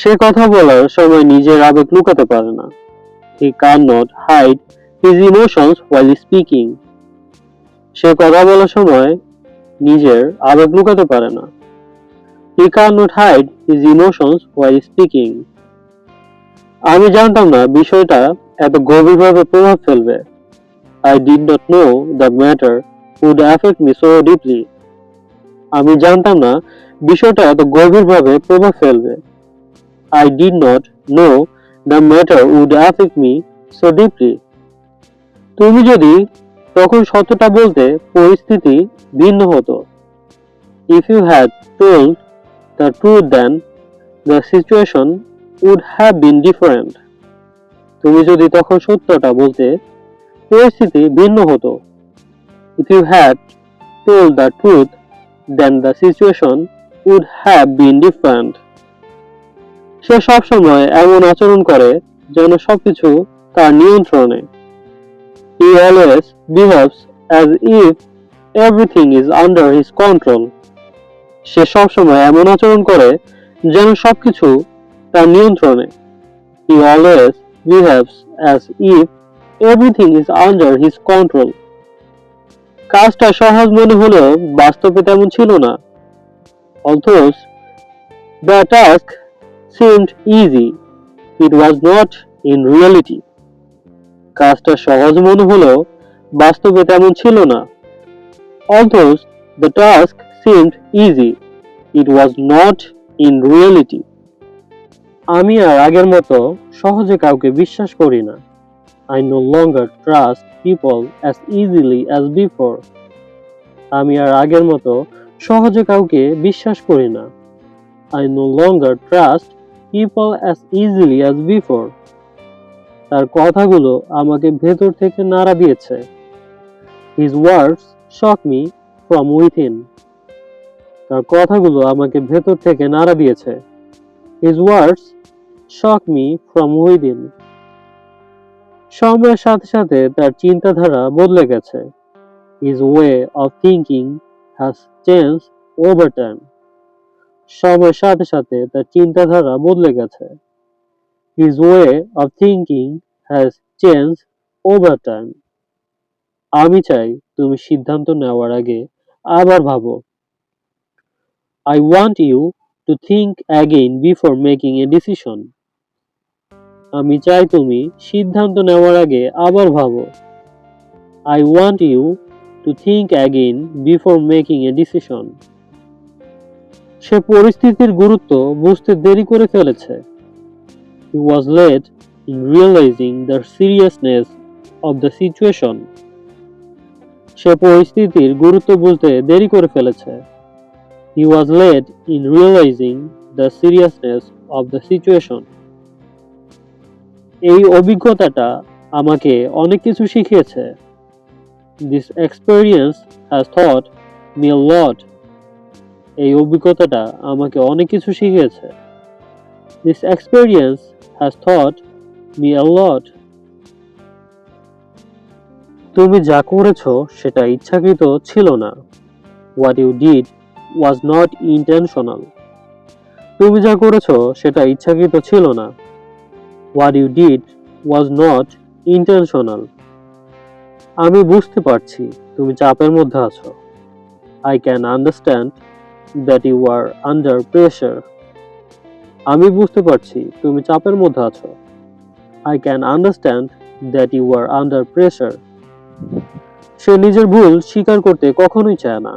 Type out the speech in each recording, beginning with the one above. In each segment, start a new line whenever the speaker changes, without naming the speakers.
সে কথা বলার সময় নিজের আবেগ লুকাতে পারে না। He can not hide his emotions while speaking সে কথা বলার সময় নিজের আবেগ লুকাতে পারে না। He can not hide his emotions while speaking আমি জানতাম না বিষয়টা এত গভীরভাবে প্রভাব ফেলবে। I did not know the matter would affect me so deeply আমি জানতাম না বিষয়টা এত গভীরভাবে প্রভাব ফেলবে। I did not know the matter would affect me so deeply তুমি যদি তখন সত্যটা বলতে পরিস্থিতি ভিন্ন হতো। If you had told the truth then the situation would have been different তুমি যদি তখন সত্যটা বলতে পরিস্থিতি ভিন্ন হতো। If you had told the truth then the situation would have been different সে সবসময় এমন আচরণ করে যেন সবকিছু তার নিয়ন্ত্রণে। He always behaves as if everything is under his control সে সবসময় এমন আচরণ করে যেন সবকিছু তার নিয়ন্ত্রণে। He always behaves as if everything is under his control কাজটা সহজ মনে হলেও বাস্তবে তেমন ছিল না। অথচ the task seemed easy, it was not in reality. কাজটা সহজ মনে হলেও বাস্তবে তেমন ছিল না Although the task seemed easy, it was not in reality. আমি আর আগের মতো সহজে কাউকে বিশ্বাস করি না I no longer trust people as easily as before. আমি আর আগের মতো সহজে কাউকে বিশ্বাস করি না I no longer trust people as easily as before তার কথাগুলো আমাকে ভেতর থেকে নাড়া দিয়েছে। His words shook me from within তার কথাগুলো আমাকে ভেতর থেকে নাড়া দিয়েছে। His words shook me from within সময়ের সাথে সাথে তার চিন্তাধারা বদলে গেছে। His way of thinking has change over time সময়ের সাথে সাথে তার চিন্তাধারা বদলে গেছে। His way of thinking has change over time আমি চাই তুমি সিদ্ধান্ত নেওয়ার আগে আবার ভাবো। I want you to think again before making a decision আমি চাই তুমি সিদ্ধান্ত নেওয়ার আগে আবার ভাবো। I want you to think again before making a decision সে পরিস্থিতির গুরুত্ব বুঝতে দেরি করে ফেলেছে। He was late in realizing the seriousness of the situation সে পরিস্থিতির গুরুত্ব বুঝতে দেরি করে ফেলেছে। He was late in realizing the seriousness of the situation এই অভিজ্ঞতাটা আমাকে অনেক কিছু শিখিয়েছে। This experience has taught me lot এই অভিজ্ঞতাটা আমাকে অনেক কিছু শিখিয়েছে। This experience has taught me lot. তুমি যা করেছ সেটা ইচ্ছাকৃত ছিল না। What you did was not intentional তুমি যা করেছ সেটা ইচ্ছাকৃত ছিল না। What you did was not intentional আমি বুঝতে পারছি তুমি চাপের মধ্যে আছো। I can understand that you are under pressure আমি বুঝতে পারছি তুমি চাপের মধ্যে আছো। I can understand that you are under pressure সে নিজের ভুল স্বীকার করতে কখনোই চায় না।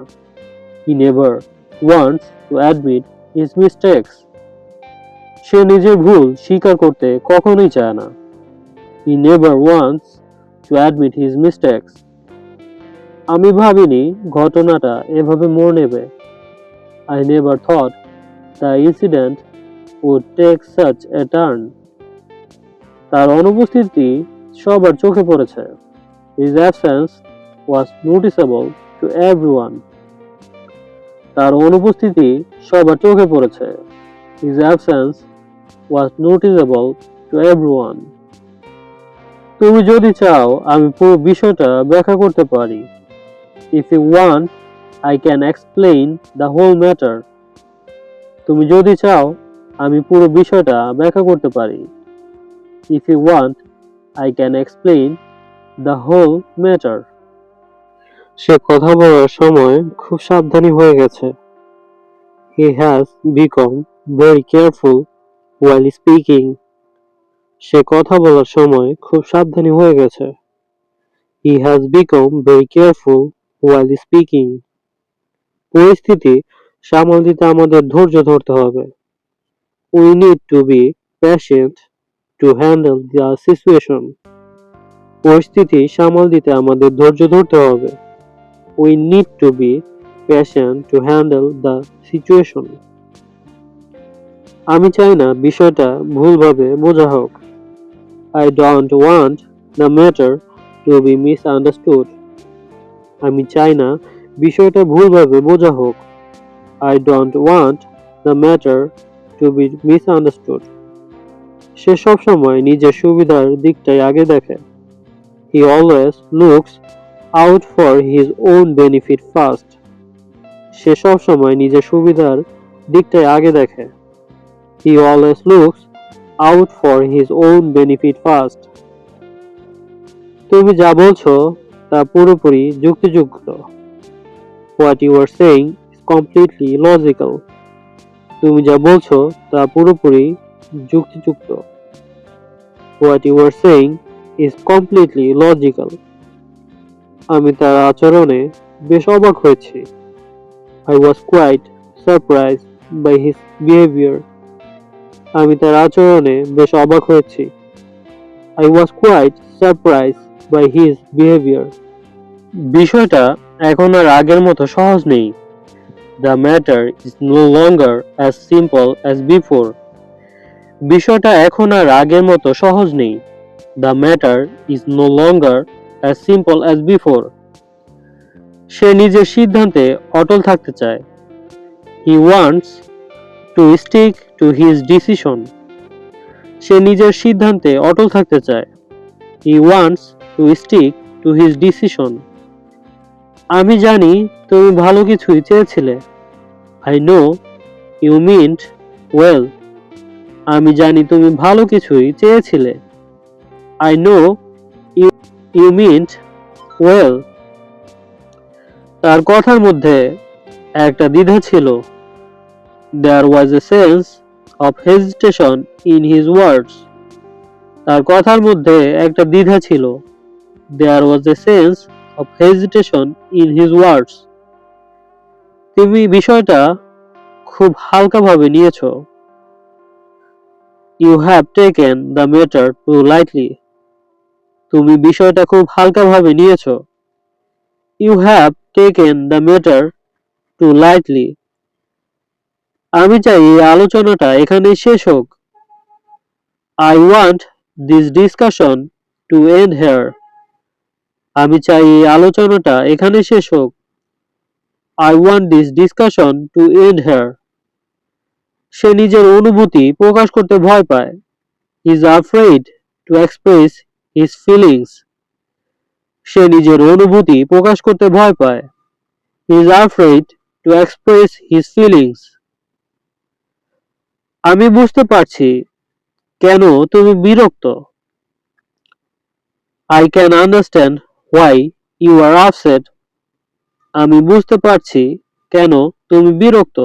He never wants to admit his mistakes সে নিজের ভুল স্বীকার করতে কখনোই চায় না। He never wants to admit his mistakes আমি ভাবিনি ঘটনাটা এভাবে মোড় নেবে। I never thought the incident would take such a turn. তার অনুপস্থিতি সবার চোখে পড়েছে His absence was noticeable to everyone. তার অনুপস্থিতি সবার চোখে পড়েছে His absence was noticeable to everyone. তুমি যদি চাও আমি পুরো বিষয়টা ব্যাখ্যা করতে পারি If you want I can explain the whole matter. তুমি যদি চাও, আমি পুরো বিষয়টা ব্যাখ্যা করতে পারি। If you want I can explain the whole matter সে কথা বলার সময় খুব সাবধানী হয়ে গেছে। He has become very careful while speaking সে কথা বলার সময় খুব সাবধানী হয়ে গেছে। He has become very careful while speaking পরিস্থিতি সামাল দিতে আমাদের ধৈর্য ধরতে হবে। We need to be patient to handle the situation পরিস্থিতি সামাল দিতে আমাদের ধৈর্য ধরতে হবে। We need to be patient to handle the situation আমি চাই না বিষয়টা ভুলভাবে বোঝা হোক। I don't want the matter to be misunderstood আমি চাই না বিষয়টা ভুলভাবে বোঝা হোক। I don't want the matter to be misunderstood সে সবসময় নিজের সুবিধার দিকটাই আগে দেখে। He always looks out for his own benefit first সে সবসময় নিজের সুবিধার দিকটাই আগে দেখে। He always looks out for his own benefit first তুমি যা বলছো তা পুরোপুরি যুক্তিযুক্ত। What you are saying is completely logical তুমি যা বলছো তা পুরোপুরি যুক্তিযুক্ত। What you are saying is completely logical আমি তার আচরণে বেশ অবাক হয়েছি। I was quite surprise by his behaviour আমি তার আচরণে বেশ অবাক হয়েছি। I was quite surprise by his behaviour বিষয়টা এখন আর আগের মতো সহজ নেই। The matter is no longer as simple as before বিষয়টা এখন আর আগের মতো সহজ নেই। The matter is no longer as simple as before সে নিজের সিদ্ধান্তে অটল থাকতে চায়। He wants to stick to his decision সে নিজের সিদ্ধান্তে অটল থাকতে চায়। He wants to stick to his decision আমি জানি তুমি ভালো কিছুই চেয়েছিলে। I know you meant well আমি জানি তুমি ভালো কিছুই চেয়েছিলে। I know you you meant well তার কথার মধ্যে একটা দ্বিধা ছিল। There was a sense of hesitation in his words তার কথার মধ্যে একটা দ্বিধা ছিল। There was a sense of hesitation in his words তুমি বিষয়টা খুব হালকাভাবে নিয়েছো। You have taken the matter too lightly তুমি বিষয়টা খুব হালকাভাবে নিয়েছ। You have taken the matter too lightly আমি চাই এই আলোচনাটা এখানে শেষ হোক। I want this discussion to end here আমি চাই এই আলোচনাটা এখানে শেষ হোক। I want this discussion to end here সে নিজের অনুভূতি প্রকাশ করতে ভয় পায়। Is afraid to express his feelings সে নিজের অনুভূতি প্রকাশ করতে ভয় পায়। Is afraid to express his feelings আমি বুঝতে পারছি কেন তুমি বিরক্ত। I can understand why you are upset আমি বুঝতে পারছি কেন তুমি বিরক্ত।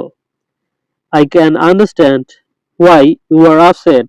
I can understand why you are upset